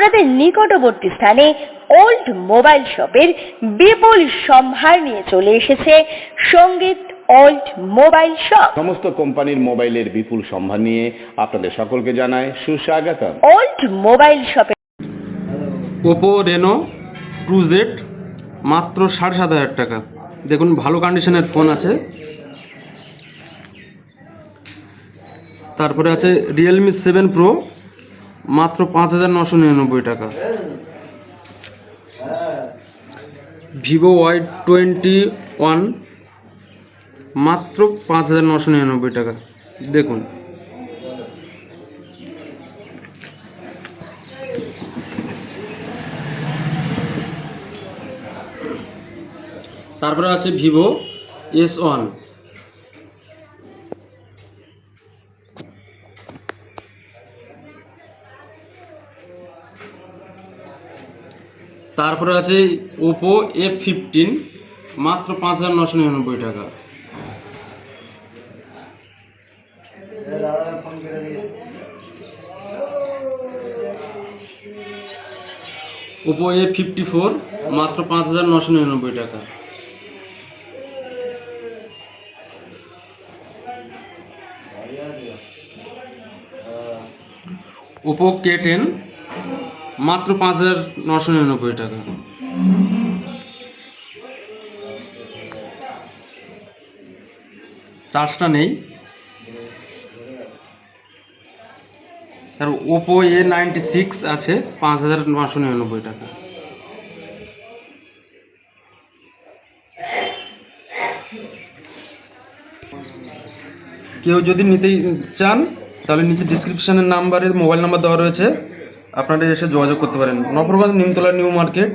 আপনাদের নিকটবর্তী স্থানে ওল্ড মোবাইল শপের বিপুল সম্ভার নিয়ে চলে এসেছে সংগীত ওল্ড মোবাইল শপ সমস্ত কোম্পানির মোবাইলের বিপুল সম্ভার নিয়ে আপনাদের সকলকে জানায় সুস্বাগতম। ওল্ড মোবাইল শপে ওপো রেনো টু জেড মাত্র সাড়ে সাত হাজার টাকা। দেখুন ভালো কন্ডিশনের ফোন আছে। তারপরে আছে রিয়েলমি সেভেন প্রো মাত্র পাঁচ হাজার নশো নিরানব্বই টাকা। ভিভো ওয়াই টোয়েন্টি ওয়ান মাত্র পাঁচ হাজার নশো নিরানব্বই টাকা। দেখুন। তারপরে আছে ভিভো এস ওয়ান। তারপরে আছে ওপো এফ ফিফটিন মাত্র পাঁচ হাজার নশো নিরানব্বই টাকা। ওপো এ ফিফটি ফোর মাত্র পাঁচ হাজার নশো নিরানব্বই টাকা। ওপো কে টেন মাত্র পাঁচ হাজার নশো নিরানব্বই টাকা। চার্জটা নেই। আর ওপো এ নাইনটি সিক্স আছে পাঁচ হাজার নশো নিরানব্বই টাকা। কেউ যদি নিতে চান, তাহলে নিচে ডিসক্রিপশনের নাম্বারে মোবাইল নাম্বার দেওয়া রয়েছে। আপনারা এসে যোগাযোগ করতে পারেন। Nafarganj Nimtala new market.